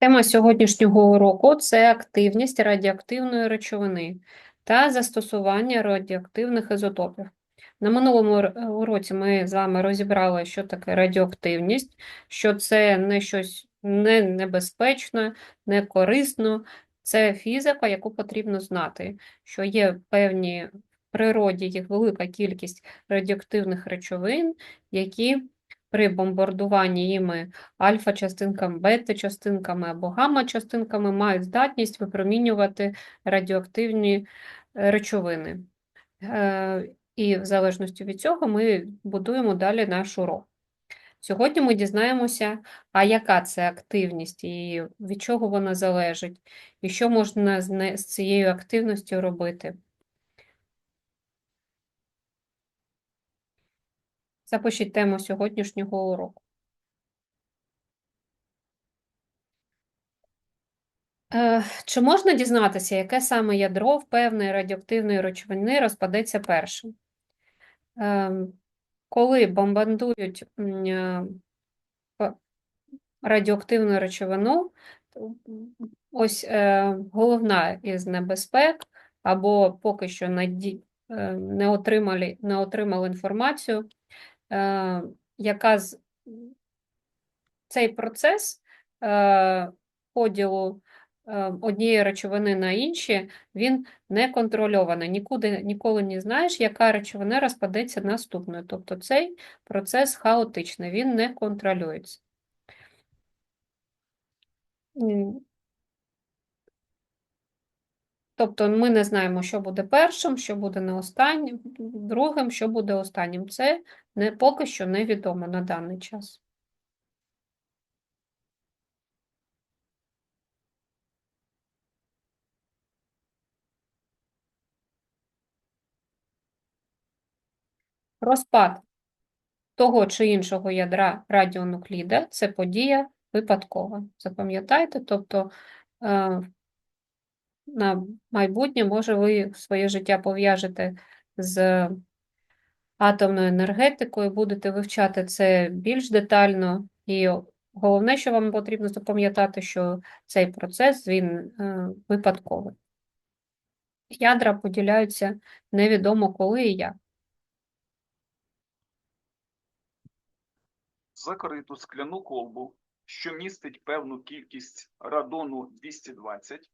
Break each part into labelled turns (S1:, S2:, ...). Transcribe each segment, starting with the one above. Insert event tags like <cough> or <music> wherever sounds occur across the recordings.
S1: Тема сьогоднішнього уроку це активність радіоактивної речовини та застосування радіоактивних ізотопів. На минулому е, уроці ми з вами розібрали, що таке радіоактивність, що це не щось не небезпечне, не корисно, це фізика, яку потрібно знати, що є певні в природі їх велика кількість радіоактивних речовин, які при бомбардуванні їми альфа-частинками, бета-частинками або гамма-частинками мають здатність випромінювати радіоактивні е, речовини. Е, І в залежності від цього ми будуємо далі наш урок. Сьогодні ми дізнаємося, а яка це активність і від чого вона залежить, і що можна з цією активністю робити. Запишіть тему сьогоднішнього уроку. Е, Чи можна дізнатися, яке саме ядро в певної радіоактивної речовини розпадеться першим? Ем, Коли бомбардують м, е, радіоактивну речовину, ось е, головна із небезпек, або поки що е, не отримали, не отримали інформацію, е, яка з цей процес е, поділу е, однієї речовини на інші, він не контрольований. Нікуди, ніколи не знаєш, яка речовина розпадеться наступною. Тобто цей процес хаотичний, він не контролюється. Тобто ми не знаємо, що буде першим, що буде не останнім, другим, що буде останнім. Це не, поки що невідомо на даний час. Розпад того чи іншого ядра радіонукліда це подія випадкова. Запам'ятайте, тобто е, на майбутнє, може, ви своє життя пов'яжете з атомною енергетикою, будете вивчати це більш детально. І головне, що вам потрібно запам'ятати, що цей процес він е, випадковий. Ядра поділяються невідомо коли і як.
S2: закриту скляну колбу, що містить певну кількість радону 220,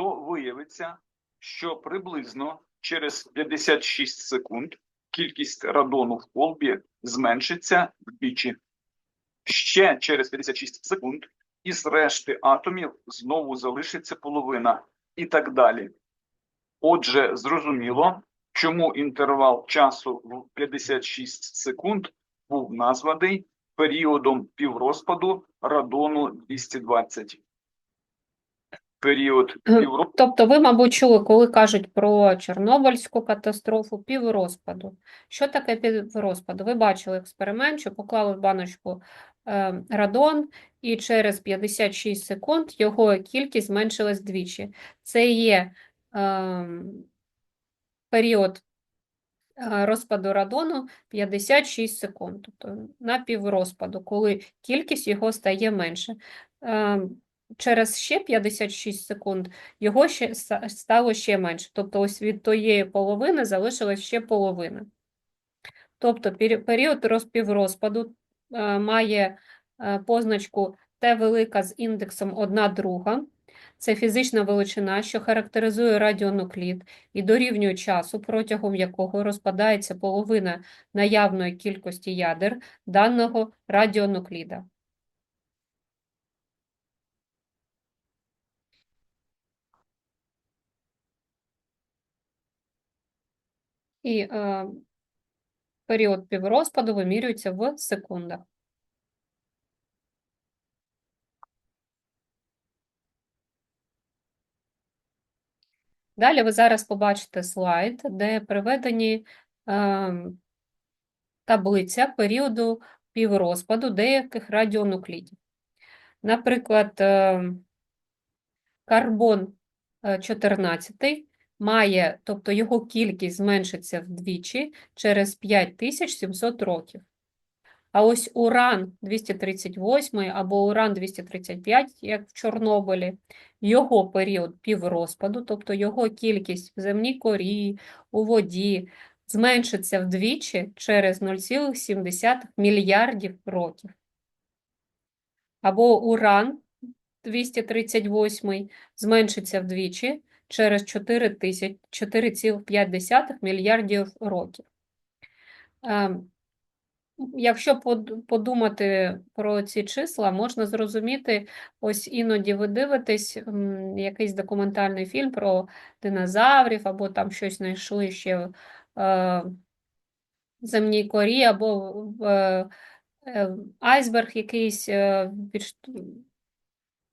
S2: то виявиться, що приблизно через 56 секунд кількість радону в колбі зменшиться вдвічі. Ще через 56 секунд із решти атомів знову залишиться половина і так далі. Отже, зрозуміло, чому інтервал часу в 56 секунд був названий періодом піврозпаду радону 220. Період
S1: Е,
S2: піврозпаду
S1: Тобто ви, мабуть, чули, коли кажуть про Чорнобильську катастрофу, піврозпаду. Що таке піврозпаду? Ви бачили експеримент, що поклали в баночку е, радон, і через 56 секунд його кількість зменшилась двічі. Це є е, період е, розпаду радону 56 секунд, тобто на піврозпаду, коли кількість його стає менше. Через ще 56 секунд його ще стало ще менше. Тобто ось від тієї половини залишилась ще половина. Тобто період розпіврозпаду е, має е, позначку Т велика з індексом 1 друга. Це фізична величина, що характеризує радіонуклід і дорівнює часу, протягом якого розпадається половина наявної кількості ядер даного радіонукліда. І е, період піврозпаду вимірюється в секундах. Далі ви зараз побачите слайд, де приведені е, таблиця періоду піврозпаду деяких радіонуклідів. Наприклад, е, карбон е, 14 має, тобто його кількість зменшиться вдвічі через 5700 років. А ось уран 238 або уран 235, як в Чорнобилі, його період піврозпаду, тобто його кількість в земній корі, у воді, зменшиться вдвічі через 0,7 мільярдів років. Або уран 238 зменшиться вдвічі через 4,5 мільярдів років. Ем, Якщо подумати про ці числа, можна зрозуміти, ось іноді ви дивитесь якийсь документальний фільм про динозаврів, або там щось знайшли ще в е, земній корі, або в, е, е, айсберг якийсь е,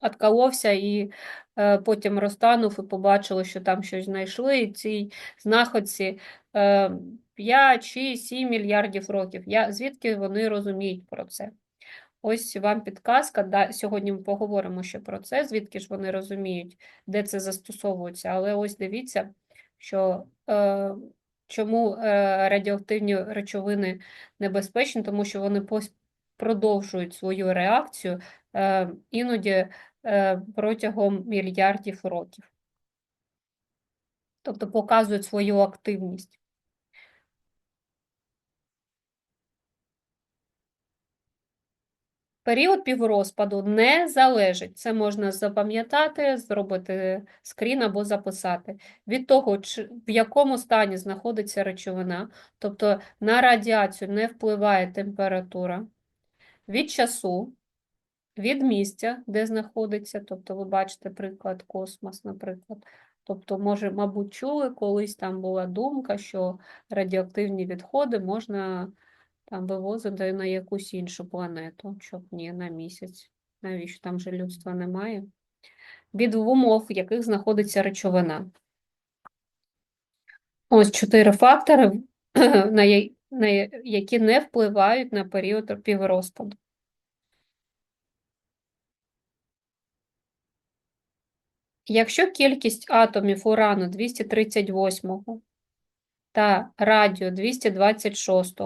S1: отколовся і е, потім розтанув і побачили, що там щось знайшли, і цій знаходці е, 5, 6, 7 мільярдів років. Я, звідки вони розуміють про це? Ось вам підказка. Да, сьогодні ми поговоримо ще про це, звідки ж вони розуміють, де це застосовується. Але ось дивіться, що е, чому е, радіоактивні речовини небезпечні, тому що вони продовжують свою реакцію е, іноді протягом мільярдів років. Тобто показують свою активність. Період піврозпаду не залежить. Це можна запам'ятати, зробити скрін або записати. Від того, в якому стані знаходиться речовина, тобто на радіацію не впливає температура, від часу, від місця, де знаходиться, тобто ви бачите приклад космос, наприклад. Тобто, може, мабуть, чули, колись там була думка, що радіоактивні відходи можна там вивозити на якусь іншу планету, щоб ні, на місяць. Навіщо там же людства немає? Від умов, в яких знаходиться речовина. Ось чотири фактори, <clears throat> на які не впливають на період піврозпаду. Якщо кількість атомів урану 238 та радіо 226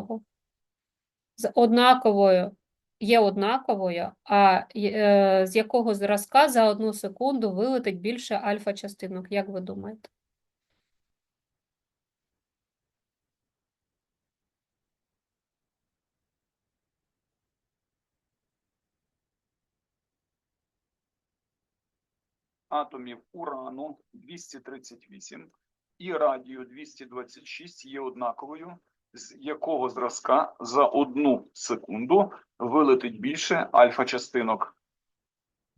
S1: з однаковою, є однаковою, а е, з якого зразка за одну секунду вилетить більше альфа-частинок, як ви думаєте?
S2: Атомів урану 238 і радію 226 є однаковою, з якого зразка за одну секунду вилетить більше альфа-частинок.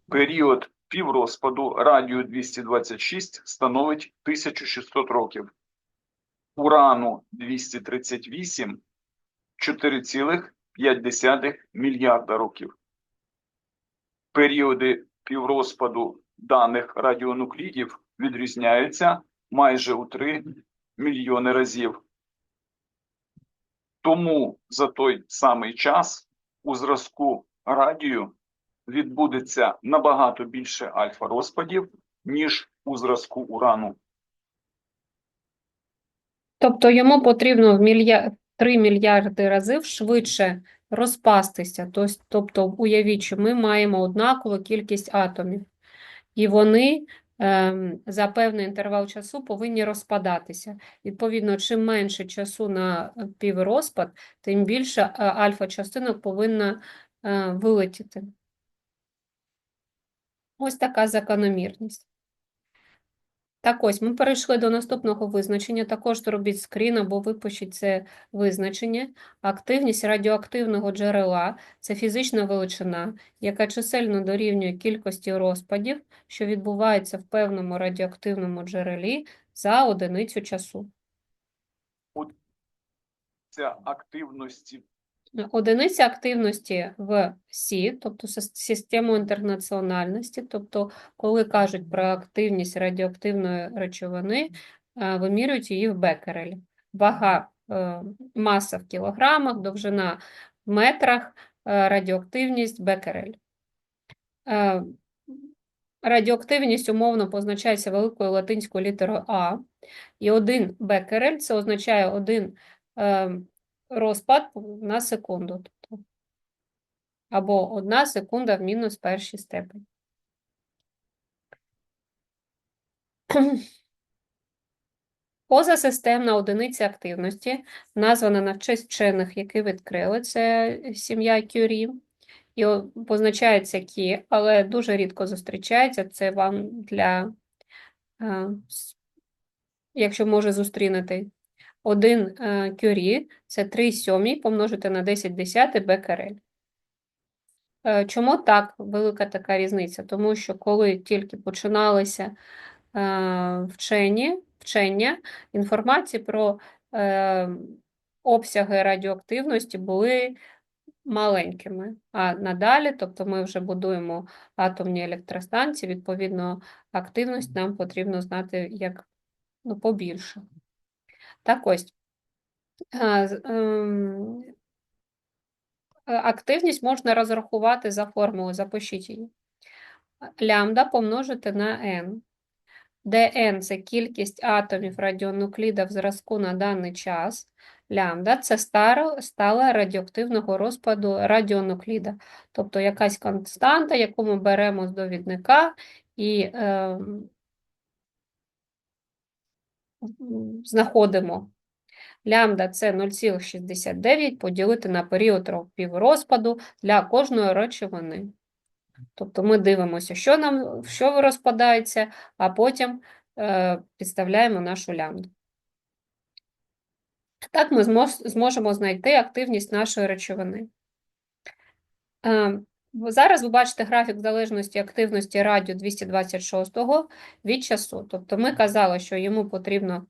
S2: Період піврозпаду радію 226 становить 1600 років. Урану 238 4,5 мільярда років. Періоди піврозпаду даних радіонуклідів відрізняються майже у 3 мільйони разів. Тому за той самий час у зразку радію відбудеться набагато більше альфа-розпадів, ніж у зразку урану.
S1: Тобто йому потрібно в мілья... 3 мільярди разів швидше розпастися. Тобто, уявіть, що ми маємо однакову кількість атомів, і вони ем, за певний інтервал часу повинні розпадатися. Відповідно, чим менше часу на е, піврозпад, тим більше е, альфа-частинок повинна е, вилетіти. Ось така закономірність. Так ось, ми перейшли до наступного визначення. Також зробіть скрін або випишіть це визначення. Активність радіоактивного джерела – це фізична величина, яка чисельно дорівнює кількості розпадів, що відбуваються в певному радіоактивному джерелі за одиницю часу.
S2: От Ця активності
S1: Одиниця активності в Сі, тобто систему інтернаціональності, тобто коли кажуть про активність радіоактивної речовини, е, вимірюють її в бекерелі. Вага, е, маса в кілограмах, довжина в метрах, е, радіоактивність бекерель. Радіоактивність умовно позначається великою латинською літерою А, і один бекерель це означає один е, розпад на секунду. Тобто або 1 секунда в мінус першій степені. Позасистемна одиниця активності, названа на честь вчених, які відкрили, це сім'я Кюрі, і позначається Кі, але дуже рідко зустрічається. Це вам для, е, якщо може зустрінути. Один е, Кюрі – це 3 сьомій помножити на 10 десятих бекерель. Е, Чому так велика така різниця? Тому що коли тільки починалися е, вчені, вчення, інформації про обсяги радіоактивності були маленькими. А надалі, тобто ми вже будуємо атомні електростанції, відповідно, активність нам потрібно знати як ну, побільше. Так ось. ем, е, Активність можна розрахувати за формулою, запишіть її. Лямбда помножити на n, де n – це кількість атомів радіонукліда в зразку на даний час. Лямбда – це стала радіоактивного розпаду радіонукліда, тобто якась константа, яку ми беремо з довідника і м, знаходимо. Лямбда – це 0,69 поділити на період піврозпаду для кожної речовини. Тобто ми дивимося, що нам, що розпадається, а потім е, підставляємо нашу лямбду. Так ми зможемо знайти активність нашої речовини. Е, Зараз ви бачите графік залежності активності радіо 226 від часу. Тобто ми казали, що йому потрібно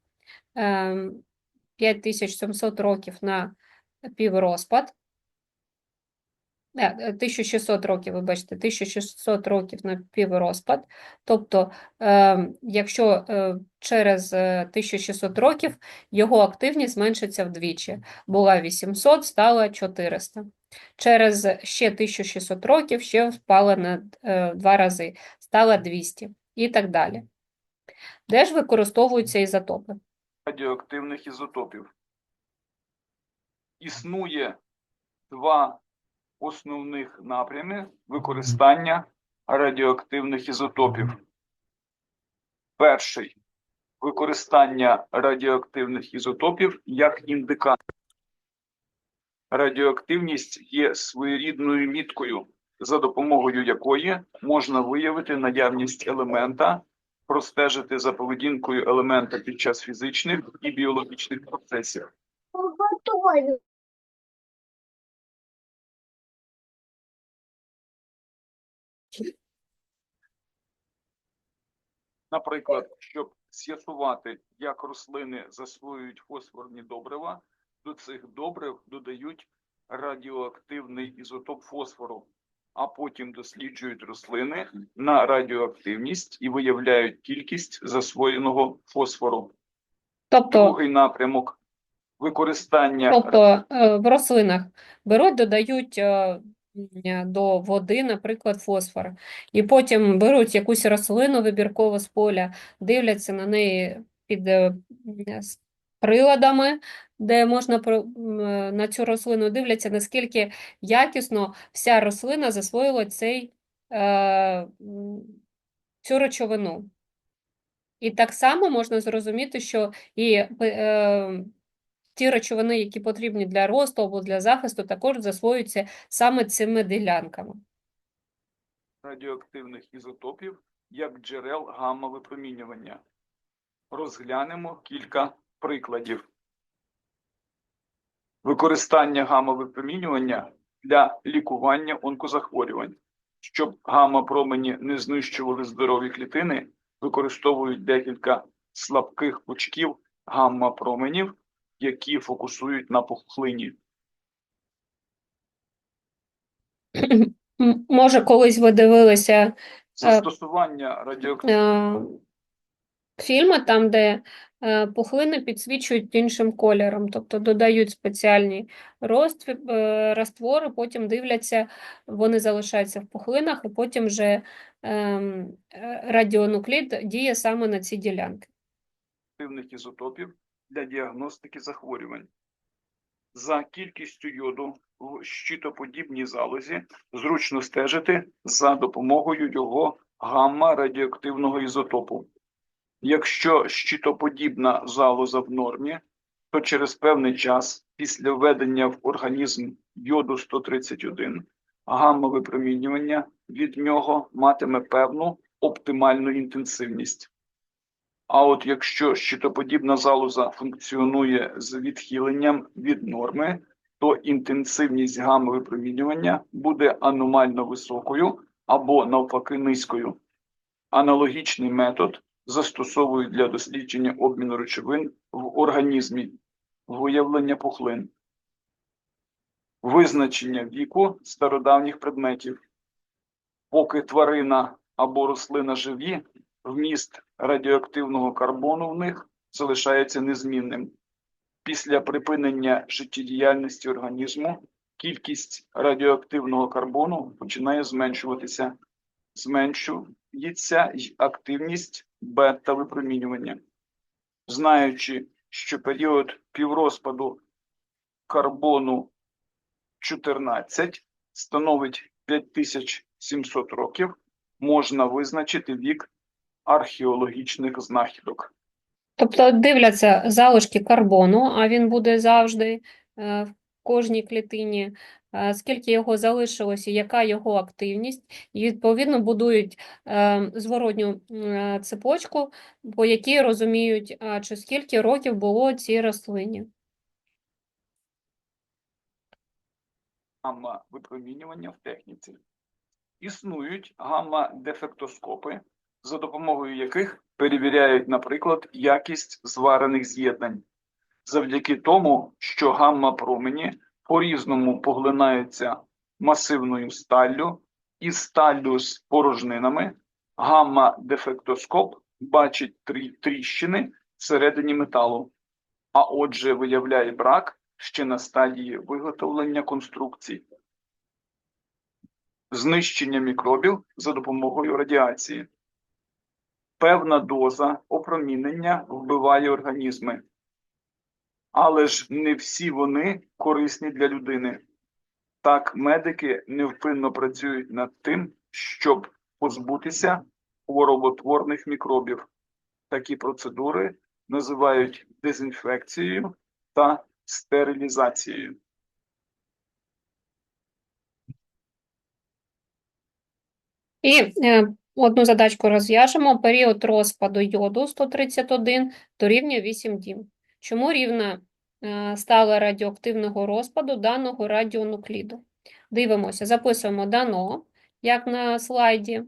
S1: е, 5700 років на піврозпад. Е, е, 1600 років, вибачте, 1600 років на піврозпад. Тобто, е, якщо е, через е, 1600 років його активність зменшиться вдвічі. Була 800, стала 400. Через ще 1600 років ще впала на е, два рази, стала 200 і так далі. Де ж використовуються ізотопи?
S2: радіоактивних ізотопів. Існує два основних напрями використання радіоактивних ізотопів. Перший використання радіоактивних ізотопів як індикатор. Радіоактивність є своєрідною міткою, за допомогою якої можна виявити наявність елемента, простежити за поведінкою елемента під час фізичних і біологічних процесів. Наприклад, щоб з'ясувати, як рослини засвоюють фосфорні добрива, до цих добрив додають радіоактивний ізотоп фосфору, а потім досліджують рослини на радіоактивність і виявляють кількість засвоєного фосфору.
S1: Тобто,
S2: Другий напрямок використання
S1: Тобто е, в рослинах беруть, додають е, до води, наприклад, фосфор, і потім беруть якусь рослину вибірково з поля, дивляться на неї під е, приладами, де можна на цю рослину дивляться, наскільки якісно вся рослина засвоїла цей, е, цю речовину. І так само можна зрозуміти, що і е, ті речовини, які потрібні для росту або для захисту, також засвоюються саме цими ділянками.
S2: радіоактивних ізотопів як джерел гамма-випромінювання. Розглянемо кілька прикладів. Використання гамма-випромінювання для лікування онкозахворювань. Щоб гамма-промені не знищували здорові клітини, використовують декілька слабких пучків гамма-променів, які фокусують на пухлині.
S1: Може, колись ви дивилися
S2: Застосування радіоактивних
S1: е, фільми, там, де е, пухлини підсвічують іншим кольором, тобто додають спеціальні розтві- е, раствори, потім дивляться, вони залишаються в пухлинах, і потім вже ем, е, радіонуклід діє саме на ці ділянки.
S2: активних ізотопів для діагностики захворювань. За кількістю йоду в щитоподібній залозі зручно стежити за допомогою його гамма-радіоактивного ізотопу. Якщо щитоподібна залоза в нормі, то через певний час після введення в організм йоду 131 гамма-випромінювання від нього матиме певну оптимальну інтенсивність. А от якщо щитоподібна залоза функціонує з відхиленням від норми, то інтенсивність гамма-випромінювання буде аномально високою або навпаки низькою. Аналогічний метод застосовують для дослідження обміну речовин в організмі, виявлення пухлин, визначення віку стародавніх предметів. Поки тварина або рослина живі, вміст радіоактивного карбону в них залишається незмінним. Після припинення життєдіяльності організму кількість радіоактивного карбону починає зменшуватися, зменшується й активність бета-випромінювання. Знаючи, що період піврозпаду карбону 14 становить 5700 років, можна визначити вік археологічних знахідок.
S1: Тобто дивляться залишки карбону, а він буде завжди е, в кожній клітині, е, скільки його залишилось і яка його активність, і відповідно будують е, зворотню е, цепочку, по якій розуміють, чи скільки років було цій рослині.
S2: гамма-випромінювання в техніці. Існують гамма-дефектоскопи, за допомогою яких перевіряють, наприклад, якість зварених з'єднань. Завдяки тому, що гамма-промені по-різному поглинаються масивною сталлю і сталлю з порожнинами, гамма-дефектоскоп бачить трі- тріщини всередині металу, а отже виявляє брак ще на стадії виготовлення конструкцій. Знищення мікробів за допомогою радіації. Певна доза опромінення вбиває організми, але ж не всі вони корисні для людини. Так, медики невпинно працюють над тим, щоб позбутися хвороботворних мікробів. Такі процедури називають дезінфекцією та стерилізацією.
S1: І е, одну задачку розв'яжемо. Період розпаду йоду 131 дорівнює 8 діб. Чому рівна е, стала радіоактивного розпаду даного радіонукліду? Дивимося, записуємо дано, як на слайді.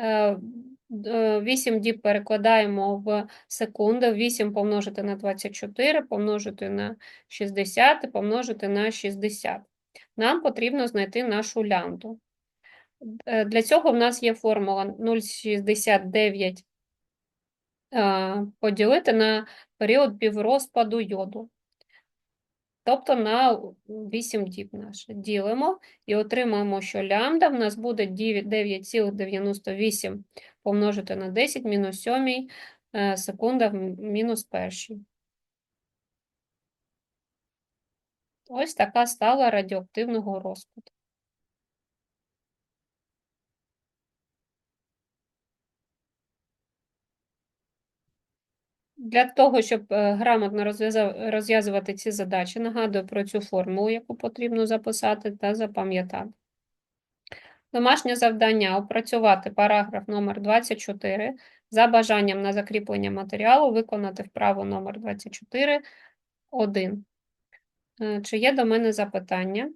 S1: Е, 8 діб перекладаємо в секунди, 8 помножити на 24, помножити на 60 і помножити на 60. Нам потрібно знайти нашу лямбду. Е, Для цього в нас є формула 0,69 е, поділити на період піврозпаду йоду. Тобто на 8 діб наше. Ділимо і отримаємо, що лямбда в нас буде 9,98 помножити на 10 мінус 7 е, секунда в мінус першій. Ось така стала радіоактивного розпаду. Для того, щоб е, грамотно розв'язувати ці задачі, нагадую про цю формулу, яку потрібно записати та запам'ятати. Домашнє завдання опрацювати параграф номер 24 за бажанням на закріплення матеріалу виконати вправу номер 24 1. Е, Чи є до мене запитання?